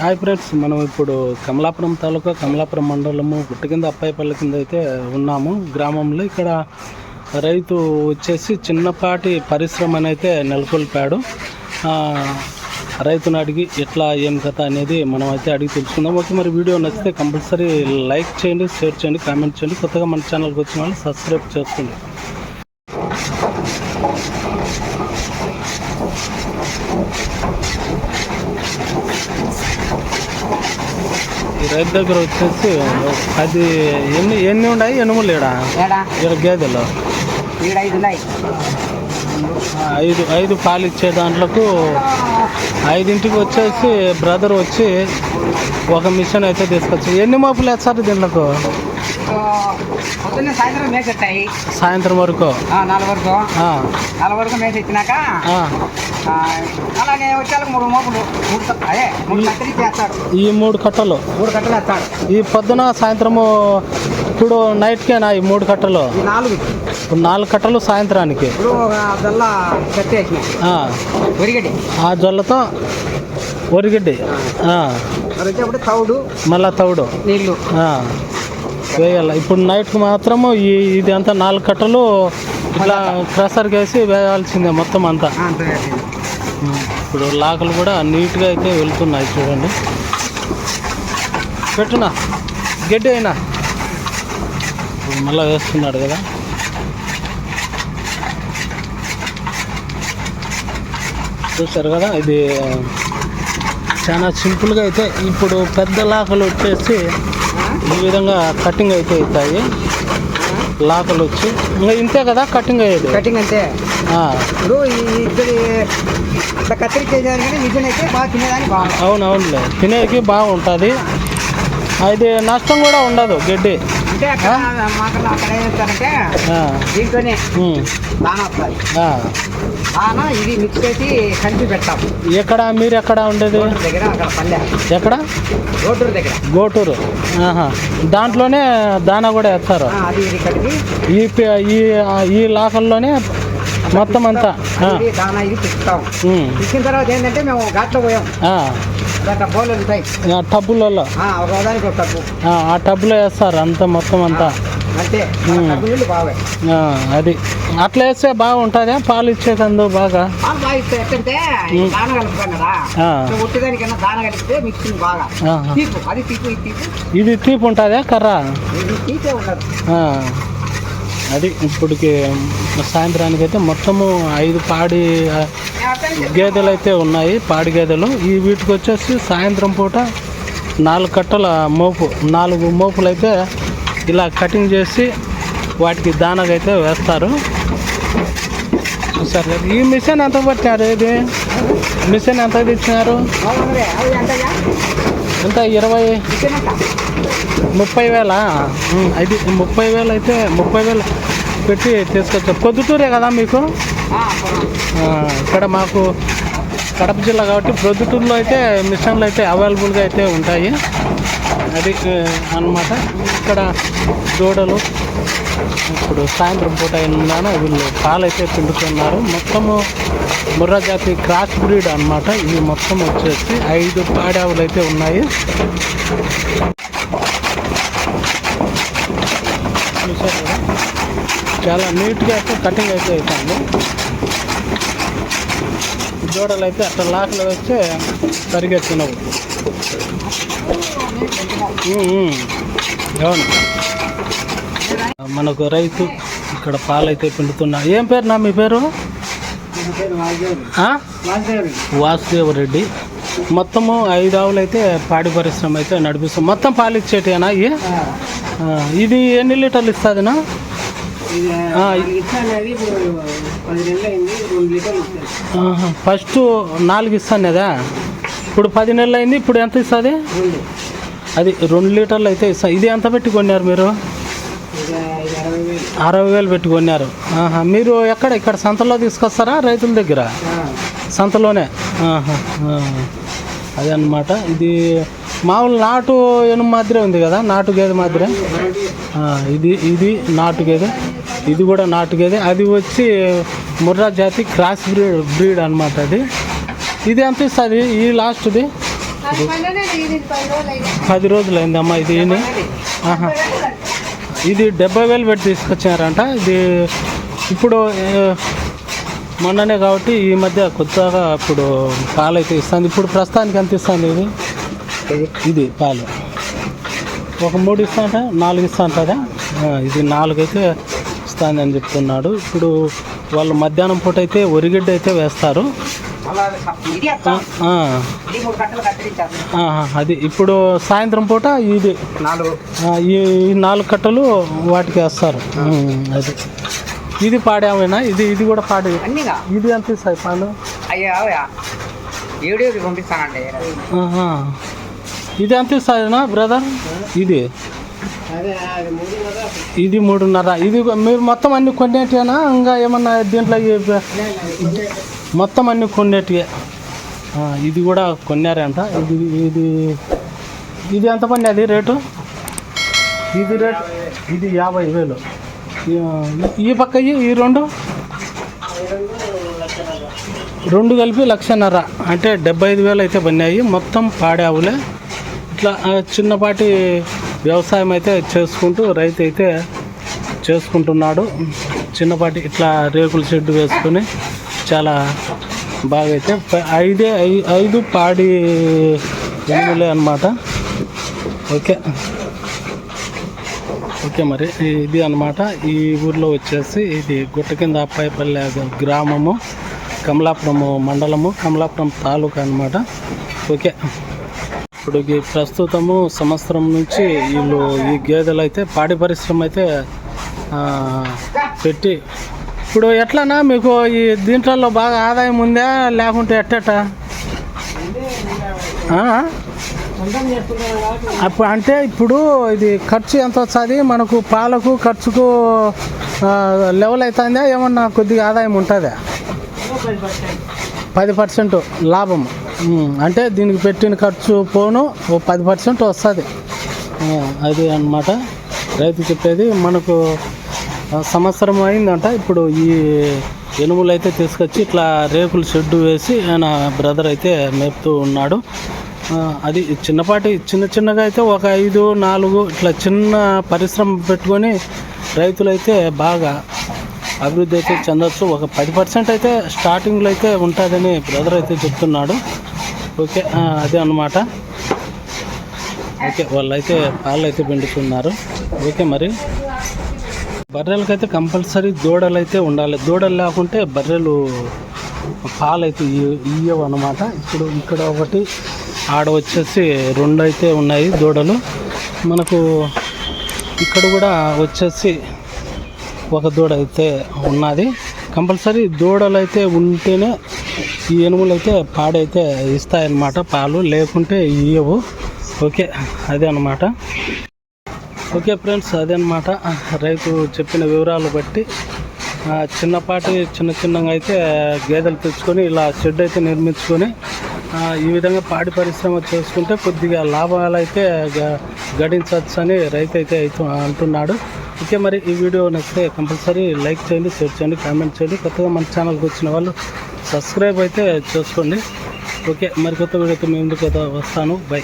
Hi friends మనం ఇప్పుడు కమలాపురం తాలూకా కమలాపురం మండలము గుట్ట కింద అప్పాయిపల్లి కింద అయితే ఉన్నాము. గ్రామంలో ఇక్కడ రైతు వచ్చేసి చిన్నపాటి పరిశ్రమ అయితే నెలకొల్పాడు. రైతును అడిగి ఎట్లా ఏం కథ అనేది మనం అయితే అడిగి తెలుసుకుందాం. ఓకే మరి వీడియో నచ్చితే కంపల్సరీ లైక్ చేయండి షేర్ చేయండి కామెంట్ చేయండి. కొత్తగా మన ఛానల్కి వచ్చిన వాళ్ళు సబ్స్క్రైబ్ చేసుకోండి. రైతు దగ్గర వచ్చేసి అది ఎన్ని ఎన్ని ఉన్నాయి? ఎనుములు ఈడ? ఈడ గేదెలు. ఐదు ఐదు పాలు ఇచ్చే దాంట్లకు ఐదింటికి వచ్చేసి బ్రదర్ వచ్చి ఒక మిషన్ అయితే తీసుకొచ్చి ఎన్ని మోపులు వేస్తారు దీంట్లకు? పొద్దున్నే సాయంత్రం మేసి సాయంత్రం వరకు? నాలుగు వరకు. నాలుగు వరకు మేసి అలాగే మూడు మోపులు మూడు అదే మూడు కట్టలు చేస్తాడు ఈ మూడు కట్టలు? మూడు కట్టలు వేస్తాడు. ఈ పొద్దున సాయంత్రము ఇప్పుడు నైట్కేనా ఈ మూడు కట్టలు? నాలుగు. ఇప్పుడు నాలుగు కట్టలు సాయంత్రానికి? ఇప్పుడు కట్టి ఆ, జొల్లతో వచ్చేప్పుడు తౌడు మళ్ళా తౌడు నీళ్ళు ఆ, వేయాలి. ఇప్పుడు నైట్కి మాత్రము ఈ ఇది అంతా నాలుగు కట్టలు ఇట్లా క్రషర్కి వేసి వేయాల్సిందే మొత్తం అంతా. ఇప్పుడు లాకలు కూడా నీట్గా అయితే వెళ్తున్నాయి చూడండి. పెట్టునా? గడ్డి అయినా? మళ్ళీ వేస్తున్నాడు కదా. చూసారు కదా ఇది చాలా సింపుల్గా అయితే ఇప్పుడు పెద్ద లాకలు వచ్చేసి ఈ విధంగా కటింగ్ అయితే అవుతాయి. లాకలు వచ్చి. ఇంకా ఇంతే కదా కటింగ్ అయ్యేది? కటింగ్ అంతే ఇప్పుడు ఇద్దరి ఇట్లా మిషన్ అయితే బాగా తినేదానికి బాగుంది అవును అవునులే తినేకి బాగుంటుంది. అది నష్టం కూడా ఉండదు గడ్డి. అంటే మాకు అక్కడ ఏం చేస్తారంటే ఆ, దీంతోనే ఉమ్, దాన ఇది మిక్స్ చేసి కలిపి పెడతాం. ఎక్కడ మీరు ఎక్కడ ఉండేది దగ్గర అక్కడ పల్లె. ఎక్కడ? రోడ్డు దగ్గర. గోటూరు. ఆహా. దాంట్లోనే దానా కూడా వేస్తారు. ఆ, అది ఇది కలిపి. ఈ పి- ఈ ఈ లాకల్లోనే మొత్తం అంతా. ఆ, ఇది దాన ఇది ఉమ్, తర్వాత ఏంటంటే మేము ఘాట్లో పోయాం. ఆ. ఉంటాయి. ఆ టబ్బులలో. ఆ, టబ్బు. టబ్బులో వేస్తారు అంతా మొత్తం అంతా. అది. అట్లా వేస్తే బాగుంటుందా? పాలు ఇచ్చేకందు బాగా? ఇది తీపు. ఉంటుందా కర్ర? అది ఇప్పటికి సాయంత్రానికి అయితే మొత్తము ఐదు పాడి గేదెలు అయితే ఉన్నాయి పాడి గేదెలు. ఈ వీటికి వచ్చేసి సాయంత్రం పూట నాలుగు కట్టల మోపు నాలుగు మోపులు అయితే ఇలా కటింగ్ చేసి వాటికి దానకైతే వేస్తారు. సరే ఈ మిషన్ ఎంత పట్టినారు ఇది? మిషన్ ఎంత ఇచ్చినారు ఎంత? ఇరవై. ముప్పై వేల అది ముప్పై వేలు అయితే ముప్పై వేలు పెట్టి తీసుకొచ్చారు పొద్దుటూరే కదా మీకు? ఇక్కడ మాకు కడప జిల్లా కాబట్టి ప్రొద్దుటూరులో అయితే మిషన్లు అయితే అవైలబుల్గా అయితే ఉంటాయి. అది అన్నమాట. ఇక్కడ దూడలు ఇప్పుడు సాయంత్రం పూట ఉన్నాను వీళ్ళు పాలు అయితే పిండుతున్నారు. మొత్తము ముర్రా జాతి క్రాస్ బ్రీడ్ అన్నమాట. ఇవి మొత్తం వచ్చేసి ఐదు పాడావులు అయితే ఉన్నాయి. చూసారు కదా చాలా నీట్గా అయితే కటింగ్ అయితే అవుతుంది జోడలు అయితే అట్లా లాకలు వేస్తే పరిగెత్తినవు అవును. మనకు రైతు ఇక్కడ పాలు అయితే పిండుతున్నా. ఏం పేరు నా మీ పేరు? వాసుదేవ రెడ్డి. మొత్తము ఐదు ఆవులు అయితే పాడి పరిశ్రమ అయితే నడిపిస్తాం. మొత్తం పాలు ఇచ్చేటేనా ఇవి ఇది ఎన్ని లీటర్లు ఇస్తుందినా ఫస్ట్ నాలుగు ఇస్తాను కదా ఇప్పుడు పది నెలలు అయింది ఇప్పుడు ఎంత ఇస్తుంది అది? రెండు. లీటర్లు అయితే ఇస్తా. ఇది ఎంత పెట్టి కొన్నారు మీరు? అరవై వేలు. అరవై వేలు పెట్టి కొన్నారు. ఆహా, మీరు ఎక్కడ ఇక్కడ సంతలో తీసుకొస్తారా రైతుల దగ్గర? సంతలోనే. అదే అన్నమాట ఇది మామూలు నాటు ఎనుము మాదిరే ఉంది కదా నాటు గేదె మాదిరే. ఇది ఇది నాటు గేదె ఇది కూడా నాటు గేదె. అది వచ్చి ముర్రా జాతి క్రాస్ బ్రీడ్ బ్రీడ్ అనమాట అది. ఇది ఎంత ఇస్తుంది? ఈ లాస్ట్ది? పది రోజులు అయిందమ్మా ఇది ఈని. ఆహా. ఇది డెబ్బై వేలు పెట్టి తీసుకొచ్చారంట ఇది ఇప్పుడు మొన్ననే కాబట్టి ఈ మధ్య కొత్తగా ఇప్పుడు పాలు అయితే ఇస్తుంది. ఇప్పుడు ప్రస్తుతానికి ఎంత ఇస్తుంది ఇది? ఇది పాలు. ఒక మూడు ఇస్తాంట నాలుగు ఇస్తాంటదా ఆ, ఇది నాలుగు అయితే ఇస్తుంది అని చెప్తున్నాడు. ఇప్పుడు వాళ్ళు మధ్యాహ్నం పూట అయితే ఒరిగడ్డ అయితే వేస్తారు. అది ఇప్పుడు సాయంత్రం పూట ఇది. నాలుగు. ఈ నాలుగు కట్టలు వాటికి వేస్తారు. అది. ఇది పాడేమైనా? ఇది ఇది కూడా పాడే. ఇది ఎంత ఇస్తాయి పాలు? అయ్యా ఏడు పంపిస్తానండి. ఇది ఎంత ఇస్తాయినా బ్రదర్ ఇది. ఇది మూడున్నర. ఇది మీరు మొత్తం అన్ని కొనేటివేనా ఇంకా ఏమన్నా దీంట్లో మొత్తం అన్ని కొనేటివే ఇది కూడా కొన్నారంట. ఇది ఇది ఇది ఎంత పని అది రేటు? ఇది రేట్ ఇది యాభై వేలు. ఈ- పక్క ఈ- రెండు? రెండు కలిపి లక్షన్నర. అంటే డెబ్బై ఐదు వేలు అయితే పన్నాయి మొత్తం పాడావులే. ఇట్లా చిన్నపాటి వ్యవసాయం అయితే చేసుకుంటూ రైతు అయితే చేసుకుంటున్నాడు. చిన్నపాటి ఇట్లా రేకుల షెడ్ వేసుకొని చాలా బాగా అయితే ఐదే ఐదు పాడి ఎనుములే అనమాట ఓకే. ఓకే మరి ఇది అన్నమాట. ఈ ఊర్లో వచ్చేసి ఇది గుట్ట కింద అప్పాయిపల్లె గ్రామము కమలాపురము మండలము కమలాపురం తాలూకా అన్నమాట. ఓకే. ఇప్పుడు ఈ ప్రస్తుతము సంవత్సరం నుంచి వీళ్ళు ఈ గేదెలు అయితే పాడి పరిశ్రమ అయితే పెట్టి ఇప్పుడు ఎట్లనా మీకు ఈ దీంట్లో బాగా ఆదాయం ఉందా? లేకుంటే ఎట్టట? అప్పుడు అంటే ఇప్పుడు ఇది ఖర్చు ఎంత వస్తుంది? మనకు పాలకు ఖర్చుకు లెవెల్ అవుతుందా ఏమన్నా కొద్దిగా ఆదాయం ఉంటుందా? పది పర్సెంట్ లాభం. అంటే దీనికి పెట్టిన ఖర్చు పోను ఓ పది పర్సెంట్ వస్తుంది. అది అన్నమాట. రైతు చెప్పేది మనకు సంవత్సరం అయిందంట ఇప్పుడు ఈ ఎనుములు అయితే తీసుకొచ్చి ఇట్లా రేకులు షెడ్డు వేసి ఆయన బ్రదర్ అయితే మేపుతూ ఉన్నాడు. అది చిన్నపాటి చిన్న చిన్నగా అయితే ఒక ఐదు నాలుగు ఇట్లా చిన్న పరిశ్రమ పెట్టుకొని రైతులైతే బాగా అభివృద్ధి అయితే చెందొచ్చు. ఒక పది పర్సెంట్ అయితే స్టార్టింగ్లో అయితే ఉంటుందని బ్రదర్ అయితే చెప్తున్నాడు. ఓకే అదే అన్నమాట. ఓకే వాళ్ళైతే పాలు అయితే పిండుతున్నారు. ఓకే మరి. బర్రెలకైతే కంపల్సరీ దూడలు అయితే ఉండాలి. దూడలు లేకుంటే బర్రెలు పాలు అయితే ఇయ్యవు అనమాట ఇప్పుడు ఇక్కడ ఒకటి ఆడ వచ్చేసి రెండు అయితే ఉన్నాయి దూడలు. మనకు ఇక్కడ కూడా వచ్చేసి ఒక దూడ అయితే ఉన్నది. కంపల్సరీ దూడలు అయితే ఉంటేనే ఈ ఎనుములు అయితే పాడైతే ఇస్తాయన్నమాట పాలు లేకుంటే ఇయ్యవు. ఓకే అదే అనమాట ఓకే ఫ్రెండ్స్ అదనమాట రైతు చెప్పిన వివరాలు బట్టి చిన్నపాటి చిన్న చిన్నగా అయితే గేదెలు తెచ్చుకొని ఇలా షెడ్ అయితే నిర్మించుకొని ఈ విధంగా పాడి పరిశ్రమ చేసుకుంటే కొద్దిగా లాభాలు అయితే గ- గడించవచ్చు అని రైతు అయితే అయితే అంటున్నాడు. ఓకే మరి ఈ వీడియో నచ్చితే కంపల్సరీ లైక్ చేయండి షేర్ చేయండి కామెంట్ చేయండి. కొత్తగా మన ఛానల్కి వచ్చిన వాళ్ళు సబ్స్క్రైబ్ అయితే చేసుకోండి. ఓకే మరి కొత్త వీడియోతో మేము కదా వస్తాను. బై.